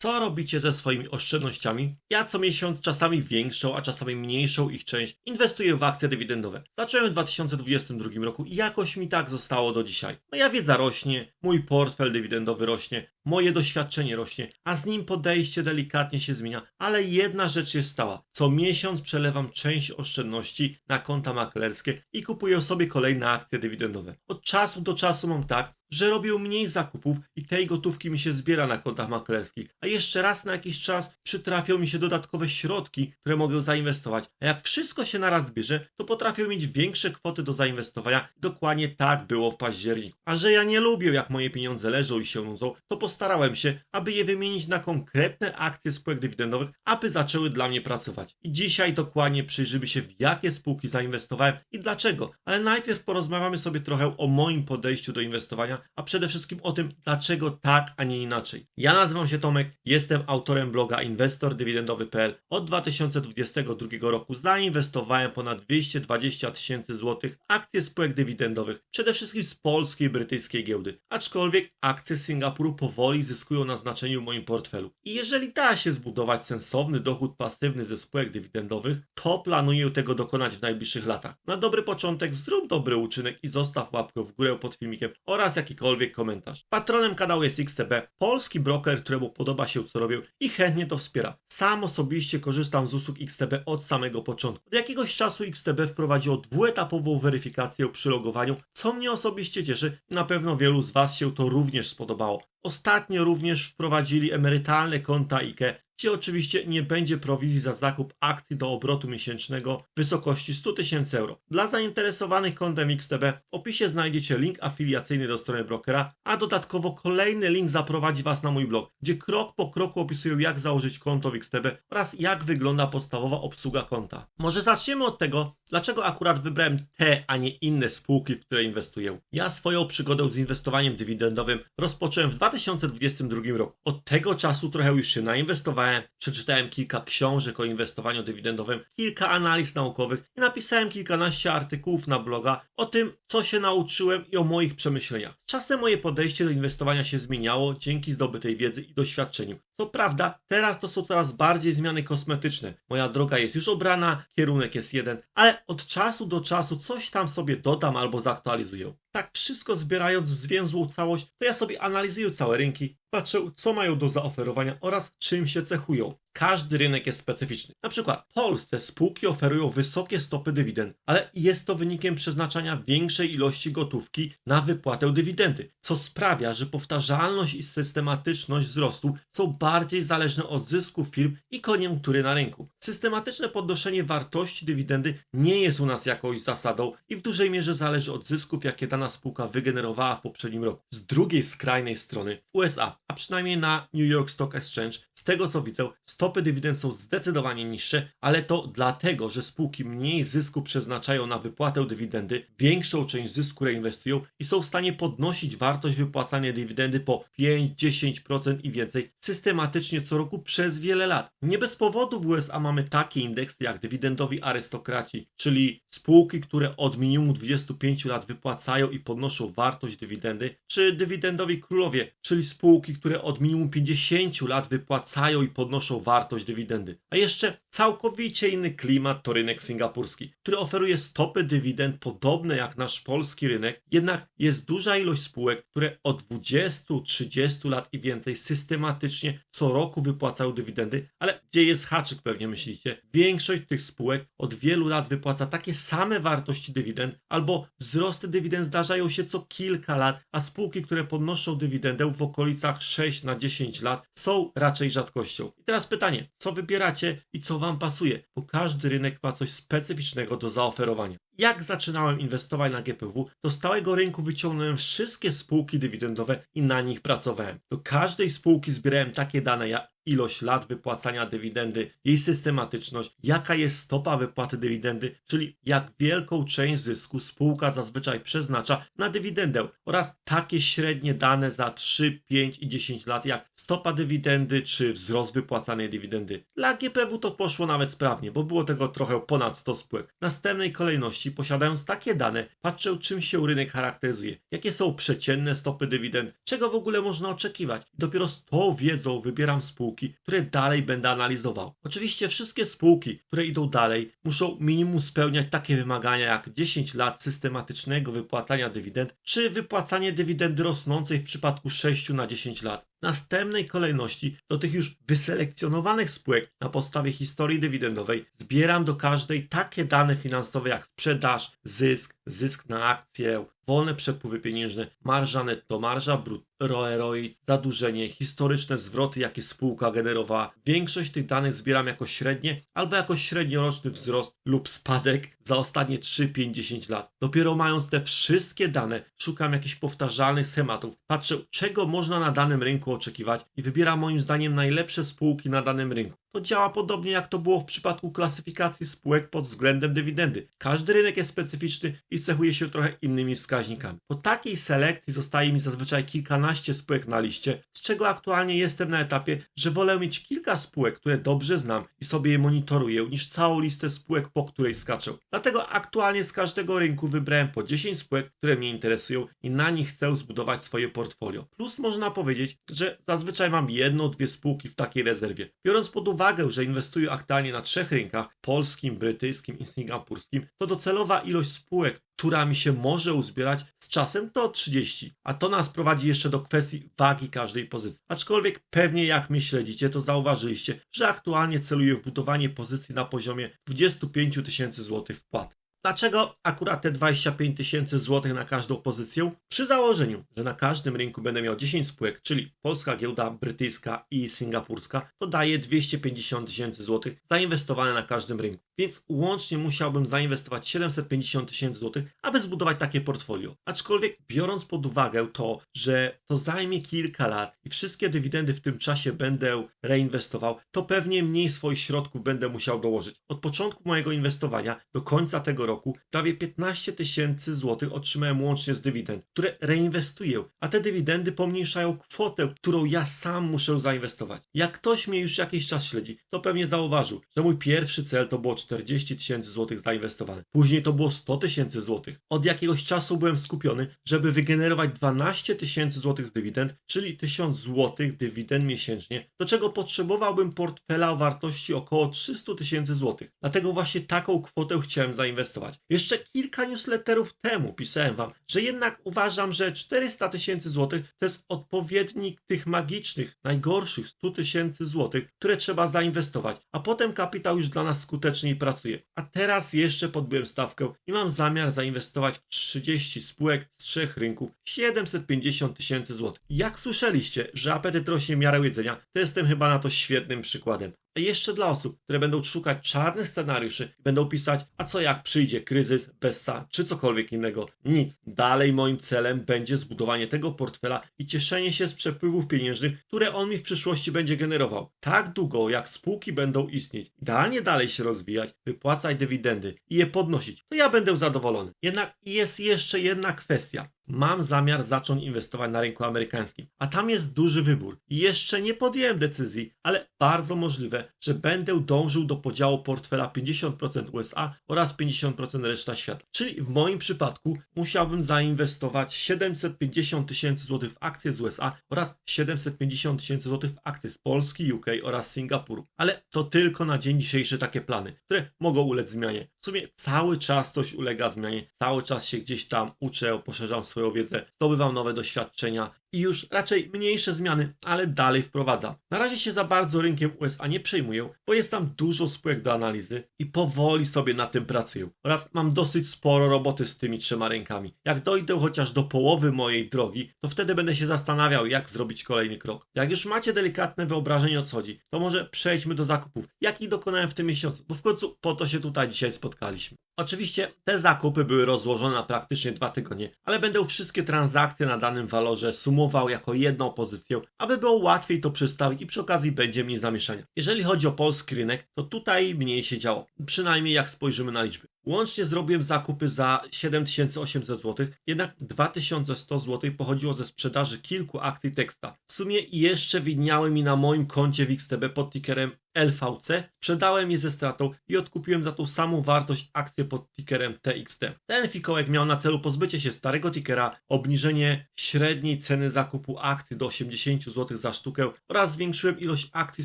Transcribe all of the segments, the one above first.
Co robicie ze swoimi oszczędnościami? Ja co miesiąc czasami większą, a czasami mniejszą ich część inwestuję w akcje dywidendowe. Zacząłem w 2022 roku i jakoś mi tak zostało do dzisiaj. Moja wiedza rośnie, mój portfel dywidendowy rośnie, moje doświadczenie rośnie, a z nim podejście delikatnie się zmienia, ale jedna rzecz jest stała. Co miesiąc przelewam część oszczędności na konta maklerskie i kupuję sobie kolejne akcje dywidendowe. Od czasu do czasu mam tak, że robię mniej zakupów i tej gotówki mi się zbiera na kontach maklerskich, a jeszcze raz na jakiś czas przytrafią mi się dodatkowe środki, które mogę zainwestować. A jak wszystko się naraz zbierze, to potrafię mieć większe kwoty do zainwestowania. Dokładnie tak było w październiku. A że ja nie lubię, jak moje pieniądze leżą i się nudzą, to postarałem się, aby je wymienić na konkretne akcje spółek dywidendowych, aby zaczęły dla mnie pracować. I dzisiaj dokładnie przyjrzymy się, w jakie spółki zainwestowałem i dlaczego. Ale najpierw porozmawiamy sobie trochę o moim podejściu do inwestowania a przede wszystkim o tym, dlaczego tak, a nie inaczej. Ja nazywam się Tomek, jestem autorem bloga inwestordywidendowy.pl. Od 2022 roku zainwestowałem ponad 220 tysięcy złotych w akcje spółek dywidendowych, przede wszystkim z polskiej i brytyjskiej giełdy. Aczkolwiek akcje Singapuru powoli zyskują na znaczeniu w moim portfelu. I jeżeli da się zbudować sensowny dochód pasywny ze spółek dywidendowych, to planuję tego dokonać w najbliższych latach. Na dobry początek zrób dobry uczynek i zostaw łapkę w górę pod filmikiem oraz jakikolwiek komentarz. Patronem kanału jest XTB, polski broker, któremu podoba się co robię i chętnie to wspiera. Sam osobiście korzystam z usług XTB od samego początku. Od jakiegoś czasu XTB wprowadziło dwuetapową weryfikację przy logowaniu, co mnie osobiście cieszy i na pewno wielu z Was się to również spodobało. Ostatnio również wprowadzili emerytalne konta IKE, gdzie oczywiście nie będzie prowizji za zakup akcji do obrotu miesięcznego w wysokości 100 tysięcy euro. Dla zainteresowanych kontem XTB w opisie znajdziecie link afiliacyjny do strony brokera, a dodatkowo kolejny link zaprowadzi Was na mój blog, gdzie krok po kroku opisuję jak założyć konto w XTB oraz jak wygląda podstawowa obsługa konta. Może zaczniemy od tego, dlaczego akurat wybrałem te, a nie inne spółki, w które inwestuję. Ja swoją przygodę z inwestowaniem dywidendowym rozpocząłem w 2022 roku. Od tego czasu trochę już się nainwestowałem przeczytałem kilka książek o inwestowaniu dywidendowym, kilka analiz naukowych i napisałem kilkanaście artykułów na bloga o tym, co się nauczyłem i o moich przemyśleniach. Z czasem moje podejście do inwestowania się zmieniało dzięki zdobytej wiedzy i doświadczeniu. Co prawda, teraz to są coraz bardziej zmiany kosmetyczne. Moja droga jest już obrana, kierunek jest jeden, ale od czasu do czasu coś tam sobie dodam albo zaktualizuję. Tak wszystko zbierając zwięzłą całość, to ja sobie analizuję całe rynki, patrzę co mają do zaoferowania oraz czym się cechują. Każdy rynek jest specyficzny. Na przykład w Polsce spółki oferują wysokie stopy dywidend, ale jest to wynikiem przeznaczania większej ilości gotówki na wypłatę dywidendy, co sprawia, że powtarzalność i systematyczność wzrostu są bardziej zależne od zysków firm i koniunktury na rynku. Systematyczne podnoszenie wartości dywidendy nie jest u nas jakąś zasadą i w dużej mierze zależy od zysków, jakie dana spółka wygenerowała w poprzednim roku. Z drugiej skrajnej strony w USA, a przynajmniej na New York Stock Exchange, z tego co widzę, stopy dywidend są zdecydowanie niższe, ale to dlatego, że spółki mniej zysku przeznaczają na wypłatę dywidendy, większą część zysku reinwestują i są w stanie podnosić wartość wypłacania dywidendy po 5-10% i więcej systematycznie co roku przez wiele lat. Nie bez powodu w USA mamy takie indeksy jak dywidendowi arystokraci, czyli spółki, które od minimum 25 lat wypłacają i podnoszą wartość dywidendy, czy dywidendowi królowie, czyli spółki, które od minimum 50 lat wypłacają i podnoszą wartość dywidendy. A jeszcze całkowicie inny klimat to rynek singapurski, który oferuje stopy dywidend podobne jak nasz polski rynek, jednak jest duża ilość spółek, które od 20-30 lat i więcej systematycznie co roku wypłacają dywidendy, ale gdzie jest haczyk pewnie myślicie? Większość tych spółek od wielu lat wypłaca takie same wartości dywidend albo wzrosty dywidend zdarzają się co kilka lat, a spółki, które podnoszą dywidendę w okolicach 6 na 10 lat są raczej rzadkością. I teraz pytanie, co wybieracie i co wam pasuje? Bo każdy rynek ma coś specyficznego do zaoferowania. Jak zaczynałem inwestować na GPW, do stałego rynku wyciągnąłem wszystkie spółki dywidendowe i na nich pracowałem. Do każdej spółki zbierałem takie dane ilość lat wypłacania dywidendy, jej systematyczność, jaka jest stopa wypłaty dywidendy, czyli jak wielką część zysku spółka zazwyczaj przeznacza na dywidendę oraz takie średnie dane za 3, 5 i 10 lat jak stopa dywidendy czy wzrost wypłacanej dywidendy. Dla GPW to poszło nawet sprawnie, bo było tego trochę ponad 100 spółek. W następnej kolejności, posiadając takie dane, patrzę czym się rynek charakteryzuje, jakie są przeciętne stopy dywidend, czego w ogóle można oczekiwać. Dopiero z tą wiedzą wybieram spółki, które dalej będę analizował. Oczywiście wszystkie spółki, które idą dalej, muszą minimum spełniać takie wymagania jak 10 lat systematycznego wypłacania dywidend, czy wypłacanie dywidendy rosnącej w przypadku 6 na 10 lat. Następnej kolejności do tych już wyselekcjonowanych spółek na podstawie historii dywidendowej zbieram do każdej takie dane finansowe jak sprzedaż, zysk, zysk na akcję, wolne przepływy pieniężne, marża netto, marża brutto, ROE, zadłużenie, historyczne zwroty, jakie spółka generowała. Większość tych danych zbieram jako średnie albo jako średnioroczny wzrost lub spadek za ostatnie 3, 5, 10 lat. Dopiero mając te wszystkie dane, szukam jakichś powtarzalnych schematów, patrzę czego można na danym rynku oczekiwać i wybieram moim zdaniem najlepsze spółki na danym rynku. To działa podobnie jak to było w przypadku klasyfikacji spółek pod względem dywidendy. Każdy rynek jest specyficzny i cechuje się trochę innymi wskaźnikami. Po takiej selekcji zostaje mi zazwyczaj kilkanaście spółek na liście, z czego aktualnie jestem na etapie, że wolę mieć kilka spółek, które dobrze znam i sobie je monitoruję, niż całą listę spółek, po której skaczę. Dlatego aktualnie z każdego rynku wybrałem po 10 spółek, które mnie interesują i na nich chcę zbudować swoje portfolio. Plus można powiedzieć, że zazwyczaj mam jedną, dwie spółki w takiej rezerwie. Biorąc pod uwagę, że inwestuję aktualnie na trzech rynkach polskim, brytyjskim i singapurskim, to docelowa ilość spółek, która mi się może uzbierać z czasem to 30. A to nas prowadzi jeszcze do kwestii wagi każdej pozycji. Aczkolwiek pewnie jak mnie śledzicie, to zauważyliście, że aktualnie celuję w budowanie pozycji na poziomie 25 tysięcy złotych wpłat. Dlaczego akurat te 25 tysięcy złotych na każdą pozycję? Przy założeniu, że na każdym rynku będę miał 10 spółek, czyli polska giełda, brytyjska i singapurska, to daje 250 tysięcy złotych zainwestowane na każdym rynku. Więc łącznie musiałbym zainwestować 750 tysięcy złotych, aby zbudować takie portfolio. Aczkolwiek biorąc pod uwagę to, że to zajmie kilka lat i wszystkie dywidendy w tym czasie będę reinwestował, to pewnie mniej swoich środków będę musiał dołożyć. Od początku mojego inwestowania do końca tego roku prawie 15 tysięcy złotych otrzymałem łącznie z dywidend, które reinwestuję, a te dywidendy pomniejszają kwotę, którą ja sam muszę zainwestować. Jak ktoś mnie już jakiś czas śledzi, to pewnie zauważył, że mój pierwszy cel to było 40 tysięcy złotych zainwestowane. Później to było 100 tysięcy złotych. Od jakiegoś czasu byłem skupiony, żeby wygenerować 12 tysięcy złotych z dywidend, czyli 1000 złotych dywidend miesięcznie, do czego potrzebowałbym portfela o wartości około 300 tysięcy złotych. Dlatego właśnie taką kwotę chciałem zainwestować. Jeszcze kilka newsletterów temu pisałem wam, że jednak uważam, że 400 tysięcy złotych to jest odpowiednik tych magicznych, najgorszych 100 tysięcy złotych, które trzeba zainwestować, a potem kapitał już dla nas skutecznie pracuje. A teraz jeszcze podbyłem stawkę i mam zamiar zainwestować w 30 spółek z trzech rynków 750 tysięcy złotych. Jak słyszeliście, że apetyt rośnie miarę jedzenia, to jestem chyba na to świetnym przykładem. A jeszcze dla osób, które będą szukać czarnych scenariuszy, będą pisać, a co jak przyjdzie kryzys, bessa czy cokolwiek innego. Nic. Dalej moim celem będzie zbudowanie tego portfela i cieszenie się z przepływów pieniężnych, które on mi w przyszłości będzie generował. Tak długo, jak spółki będą istnieć, idealnie dalej się rozwijać, wypłacać dywidendy i je podnosić, to ja będę zadowolony. Jednak jest jeszcze jedna kwestia mam zamiar zacząć inwestować na rynku amerykańskim, a tam jest duży wybór. Jeszcze nie podjąłem decyzji, ale bardzo możliwe, że będę dążył do podziału portfela 50% USA oraz 50% reszta świata. Czyli w moim przypadku musiałbym zainwestować 750 tysięcy złotych w akcje z USA oraz 750 tysięcy złotych w akcje z Polski, UK oraz Singapuru. Ale to tylko na dzień dzisiejszy takie plany, które mogą ulec zmianie. W sumie cały czas coś ulega zmianie, cały czas się gdzieś tam uczę, poszerzam swoją wiedzę, zdobywam nowe doświadczenia i już raczej mniejsze zmiany, ale dalej wprowadzam. Na razie się za bardzo rynkiem USA nie przejmuję, bo jest tam dużo spółek do analizy i powoli sobie na tym pracuję. Oraz mam dosyć sporo roboty z tymi trzema rynkami. Jak dojdę chociaż do połowy mojej drogi, to wtedy będę się zastanawiał, jak zrobić kolejny krok. Jak już macie delikatne wyobrażenie o co chodzi, to może przejdźmy do zakupów, jakich dokonałem w tym miesiącu, bo w końcu po to się tutaj dzisiaj spotkaliśmy. Oczywiście te zakupy były rozłożone na praktycznie dwa tygodnie, ale będą wszystkie transakcje na danym walorze sumujące sumował jako jedną pozycję, aby było łatwiej to przedstawić i przy okazji będzie mniej zamieszania. Jeżeli chodzi o polski rynek, to tutaj mniej się działo, przynajmniej jak spojrzymy na liczby. Łącznie zrobiłem zakupy za 7800 zł, jednak 2100 zł pochodziło ze sprzedaży kilku akcji teksta. W sumie jeszcze widniały mi na moim koncie w XTB pod tickerem LVC, sprzedałem je ze stratą i odkupiłem za tą samą wartość akcję pod tickerem TXT. Ten fikołek miał na celu pozbycie się starego tickera, obniżenie średniej ceny zakupu akcji do 80 zł za sztukę oraz zwiększyłem ilość akcji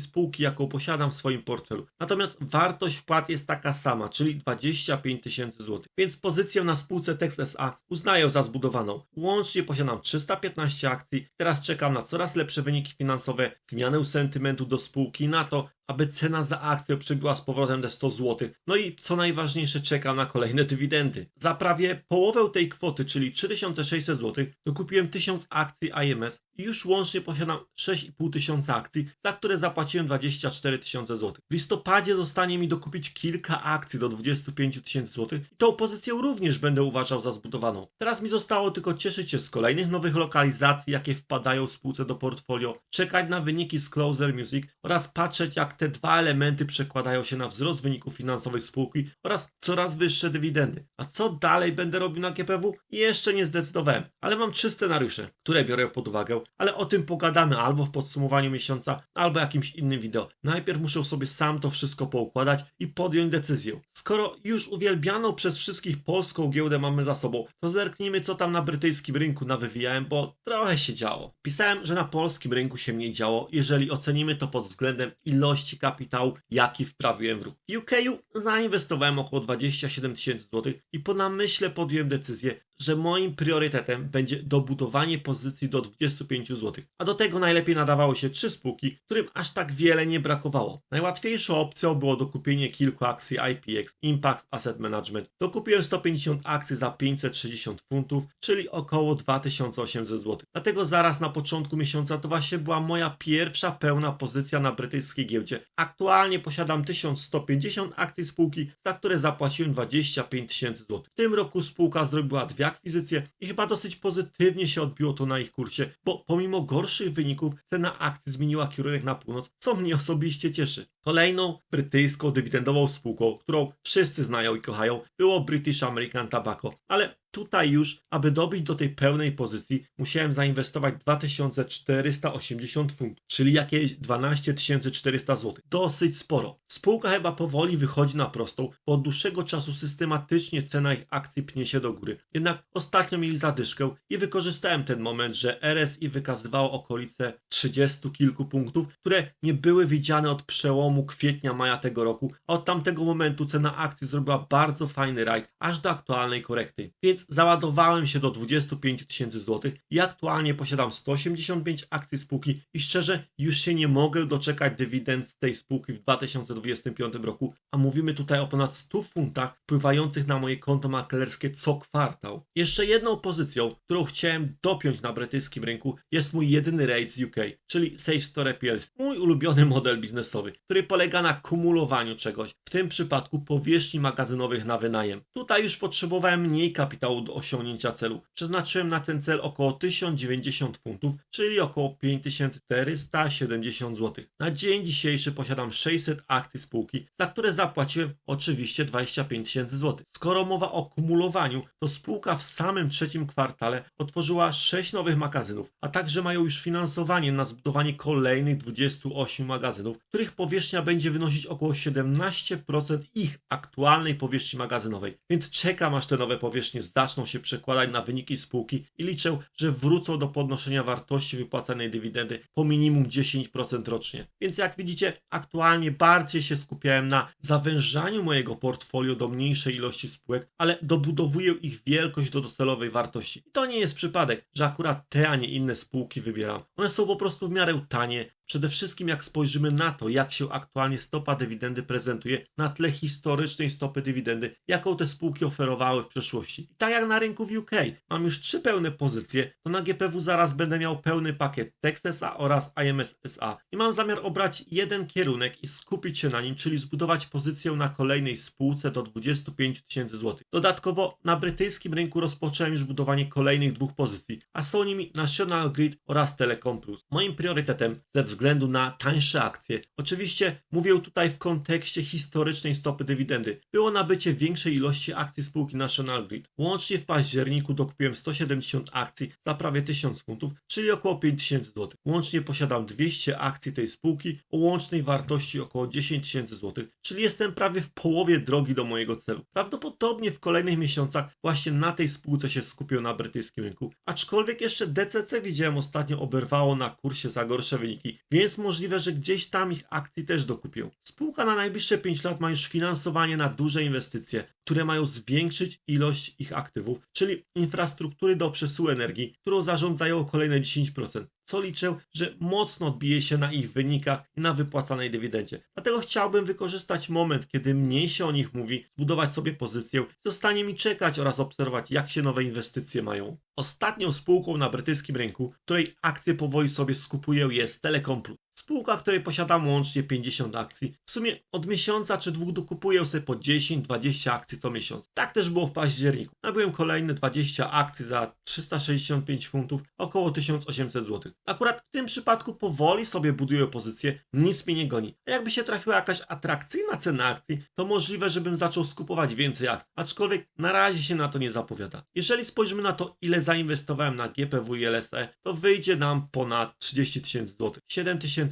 spółki, jaką posiadam w swoim portfelu. Natomiast wartość wpłat jest taka sama, czyli 25 tysięcy zł. Więc pozycję na spółce Tex SA uznaję za zbudowaną. Łącznie posiadam 315 akcji, teraz czekam na coraz lepsze wyniki finansowe, zmianę sentymentu do spółki, na to, aby cena za akcję przebiła z powrotem te 100 zł. No i co najważniejsze, czekam na kolejne dywidendy. Za prawie połowę tej kwoty, czyli 3600 zł, dokupiłem 1000 akcji IMS i już łącznie posiadam 6,5 tysiąca akcji, za które zapłaciłem 24 tysiące zł. W listopadzie zostanie mi dokupić kilka akcji do 25 tysięcy zł i tą pozycję również będę uważał za zbudowaną. Teraz mi zostało tylko cieszyć się z kolejnych nowych lokalizacji, jakie wpadają spółce do portfolio, czekać na wyniki z Closer Music oraz patrzeć jak te dwa elementy przekładają się na wzrost wyników finansowych spółki oraz coraz wyższe dywidendy. A co dalej będę robił na GPW? Jeszcze nie zdecydowałem, ale mam trzy scenariusze, które biorę pod uwagę, ale o tym pogadamy albo w podsumowaniu miesiąca, albo jakimś innym wideo. Najpierw muszę sobie sam to wszystko poukładać i podjąć decyzję. Skoro już uwielbianą przez wszystkich polską giełdę mamy za sobą, to zerknijmy co tam na brytyjskim rynku nawywijałem, bo trochę się działo. Pisałem, że na polskim rynku się mniej działo, jeżeli ocenimy to pod względem ilości kapitału, jaki wprawiłem w ruch. W UK'u zainwestowałem około 27 tysięcy złotych i po namyśle podjąłem decyzję, że moim priorytetem będzie dobudowanie pozycji do 25 zł. A do tego najlepiej nadawały się trzy spółki, którym aż tak wiele nie brakowało. Najłatwiejszą opcją było dokupienie kilku akcji IPX Impact Asset Management. Dokupiłem 150 akcji za 560 funtów, czyli około 2800 zł. Dlatego zaraz na początku miesiąca to właśnie była moja pierwsza pełna pozycja na brytyjskiej giełdzie. Aktualnie posiadam 1150 akcji spółki, za które zapłaciłem 25 tysięcy zł. W tym roku spółka zrobiła dwie akwizycje i chyba dosyć pozytywnie się odbiło to na ich kursie, bo pomimo gorszych wyników cena akcji zmieniła kierunek na północ, co mnie osobiście cieszy. Kolejną brytyjską dywidendową spółką, którą wszyscy znają i kochają, było British American Tobacco, ale tutaj już, aby dobić do tej pełnej pozycji, musiałem zainwestować 2480 funtów, czyli jakieś 12400 zł. Dosyć sporo. Spółka chyba powoli wychodzi na prostą, bo od dłuższego czasu systematycznie cena ich akcji pnie się do góry. Jednak ostatnio mieli zadyszkę i wykorzystałem ten moment, że RSI wykazywało okolice 30 kilku punktów, które nie były widziane od przełomu kwietnia-maja tego roku, a od tamtego momentu cena akcji zrobiła bardzo fajny rajd, aż do aktualnej korekty. Więc załadowałem się do 25 tysięcy złotych i aktualnie posiadam 185 akcji spółki i szczerze już się nie mogę doczekać dywidend z tej spółki w 2025 roku, a mówimy tutaj o ponad 100 funtach wpływających na moje konto maklerskie co kwartał. Jeszcze jedną pozycją, którą chciałem dopiąć na brytyjskim rynku jest mój jedyny raid z UK, czyli Safe Store PLC. Mój ulubiony model biznesowy, który polega na kumulowaniu czegoś, w tym przypadku powierzchni magazynowych na wynajem. Tutaj już potrzebowałem mniej kapitału do osiągnięcia celu. Przeznaczyłem na ten cel około 1090 funtów, czyli około 5470 zł. Na dzień dzisiejszy posiadam 600 akcji spółki, za które zapłaciłem oczywiście 25 tysięcy zł. Skoro mowa o kumulowaniu, to spółka w samym trzecim kwartale otworzyła 6 nowych magazynów, a także mają już finansowanie na zbudowanie kolejnych 28 magazynów, których powierzchnia będzie wynosić około 17% ich aktualnej powierzchni magazynowej. Więc czekam aż te nowe powierzchnie zaczną się przekładać na wyniki spółki i liczę, że wrócą do podnoszenia wartości wypłacanej dywidendy po minimum 10% rocznie. Więc jak widzicie, aktualnie bardziej się skupiałem na zawężaniu mojego portfolio do mniejszej ilości spółek, ale dobudowuję ich wielkość do docelowej wartości. I to nie jest przypadek, że akurat te, a nie inne spółki wybieram. One są po prostu w miarę tanie, Przede wszystkim jak spojrzymy na to, jak się aktualnie stopa dywidendy prezentuje na tle historycznej stopy dywidendy, jaką te spółki oferowały w przeszłości. I tak jak na rynku w UK mam już trzy pełne pozycje, to na GPW zaraz będę miał pełny pakiet Texasa oraz IMS SA. I mam zamiar obrać jeden kierunek i skupić się na nim, czyli zbudować pozycję na kolejnej spółce do 25 tysięcy złotych. Dodatkowo na brytyjskim rynku rozpocząłem już budowanie kolejnych dwóch pozycji, a są nimi National Grid oraz Telecom Plus. Moim priorytetem ze na tańsze akcje, oczywiście mówię tutaj w kontekście historycznej stopy dywidendy, było nabycie większej ilości akcji spółki National Grid. Łącznie w październiku dokupiłem 170 akcji za prawie 1000 funtów, czyli około 5000 zł. Łącznie posiadam 200 akcji tej spółki o łącznej wartości około 10 tysięcy złotych, czyli jestem prawie w połowie drogi do mojego celu. Prawdopodobnie w kolejnych miesiącach właśnie na tej spółce się skupię na brytyjskim rynku, aczkolwiek jeszcze DCC widziałem ostatnio oberwało na kursie za gorsze wyniki, więc możliwe, że gdzieś tam ich akcji też dokupię. Spółka na najbliższe 5 lat ma już finansowanie na duże inwestycje, które mają zwiększyć ilość ich aktywów, czyli infrastruktury do przesyłu energii, którą zarządzają o kolejne 10% co liczę, że mocno odbije się na ich wynikach i na wypłacanej dywidendzie. Dlatego chciałbym wykorzystać moment, kiedy mniej się o nich mówi, zbudować sobie pozycję, zostanie mi czekać oraz obserwować, jak się nowe inwestycje mają. Ostatnią spółką na brytyjskim rynku, której akcje powoli sobie skupuję, jest Telecom Plus. Spółka, której posiadam łącznie 50 akcji. W sumie od miesiąca czy dwóch dokupuję sobie po 10-20 akcji co miesiąc. Tak też było w październiku. Nabyłem kolejne 20 akcji za 365 funtów, około 1800 zł. Akurat w tym przypadku powoli sobie buduję pozycję, nic mnie nie goni. A jakby się trafiła jakaś atrakcyjna cena akcji, to możliwe, żebym zaczął skupować więcej akcji. Aczkolwiek na razie się na to nie zapowiada. Jeżeli spojrzymy na to, ile zainwestowałem na GPW i LSE, to wyjdzie nam ponad 30 tysięcy złotych.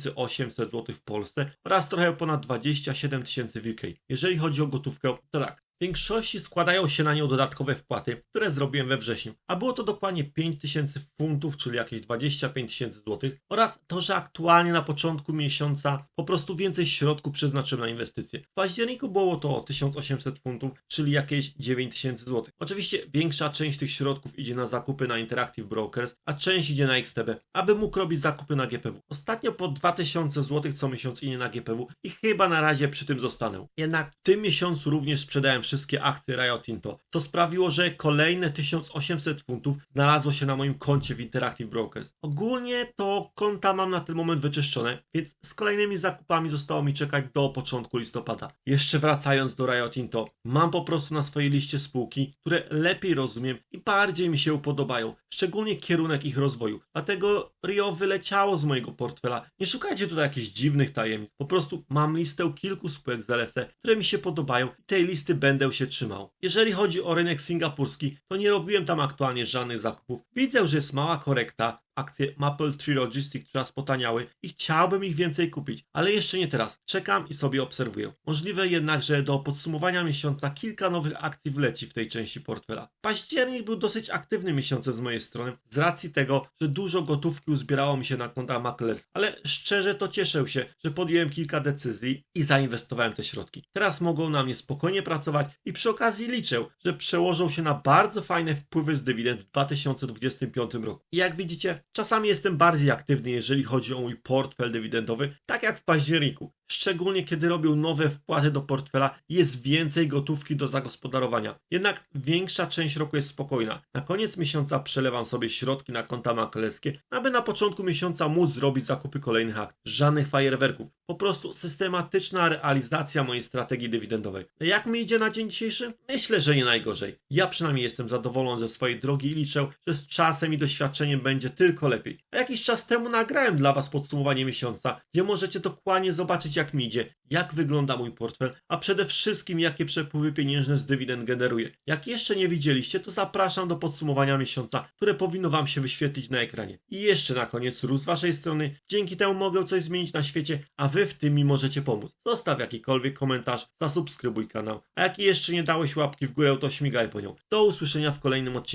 7800 zł w Polsce oraz trochę ponad 27 tysięcy w UK. Jeżeli chodzi o gotówkę, to tak. Większości składają się na nią dodatkowe wpłaty, które zrobiłem we wrześniu, a było to dokładnie 5000 funtów, czyli jakieś 25 tysięcy złotych oraz to, że aktualnie na początku miesiąca po prostu więcej środków przeznaczyłem na inwestycje. W październiku było to 1800 funtów, czyli jakieś 9000 złotych. Oczywiście większa część tych środków idzie na zakupy na Interactive Brokers, a część idzie na XTB, aby mógł robić zakupy na GPW. Ostatnio po 2000 złotych co miesiąc idzie na GPW i chyba na razie przy tym zostanę. Jednak w tym miesiącu również sprzedałem wszystkie akcje Rio Tinto, co sprawiło, że kolejne 1800 funtów znalazło się na moim koncie w Interactive Brokers. Ogólnie to konta mam na ten moment wyczyszczone, więc z kolejnymi zakupami zostało mi czekać do początku listopada. Jeszcze wracając do Rio Tinto, mam po prostu na swojej liście spółki, które lepiej rozumiem i bardziej mi się podobają, szczególnie kierunek ich rozwoju. Dlatego Rio wyleciało z mojego portfela. Nie szukajcie tutaj jakichś dziwnych tajemnic. Po prostu mam listę kilku spółek z LSE, które mi się podobają i tej listy będę się trzymał. Jeżeli chodzi o rynek singapurski, to nie robiłem tam aktualnie żadnych zakupów. Widzę, że jest mała korekta, akcje Maple Tree Logistics teraz potaniały i chciałbym ich więcej kupić, ale jeszcze nie teraz. Czekam i sobie obserwuję. Możliwe jednak, że do podsumowania miesiąca kilka nowych akcji wleci w tej części portfela. Październik był dosyć aktywnym miesiącem z mojej strony, z racji tego, że dużo gotówki uzbierało mi się na konta maklerskie, ale szczerze to cieszę się, że podjąłem kilka decyzji i zainwestowałem te środki. Teraz mogą na mnie spokojnie pracować i przy okazji liczę, że przełożą się na bardzo fajne wpływy z dywidend w 2025 roku. I jak widzicie, czasami jestem bardziej aktywny, jeżeli chodzi o mój portfel dywidendowy, tak jak w październiku. Szczególnie kiedy robią nowe wpłaty do portfela jest więcej gotówki do zagospodarowania. Jednak większa część roku jest spokojna. Na koniec miesiąca przelewam sobie środki na konta maklerskie, aby na początku miesiąca móc zrobić zakupy kolejnych akt. Żadnych fajerwerków. Po prostu systematyczna realizacja mojej strategii dywidendowej. Jak mi idzie na dzień dzisiejszy? Myślę, że nie najgorzej. Ja przynajmniej jestem zadowolony ze swojej drogi i liczę, że z czasem i doświadczeniem będzie tylko lepiej. A jakiś czas temu nagrałem dla Was podsumowanie miesiąca, gdzie możecie dokładnie zobaczyć jak mi idzie, jak wygląda mój portfel, a przede wszystkim jakie przepływy pieniężne z dywidend generuję. Jak jeszcze nie widzieliście, to zapraszam do podsumowania miesiąca, które powinno Wam się wyświetlić na ekranie. I jeszcze na koniec rus z Waszej strony. Dzięki temu mogę coś zmienić na świecie, a Wy w tym mi możecie pomóc. Zostaw jakikolwiek komentarz, zasubskrybuj kanał, a jak jeszcze nie dałeś łapki w górę, to śmigaj po nią. Do usłyszenia w kolejnym odcinku.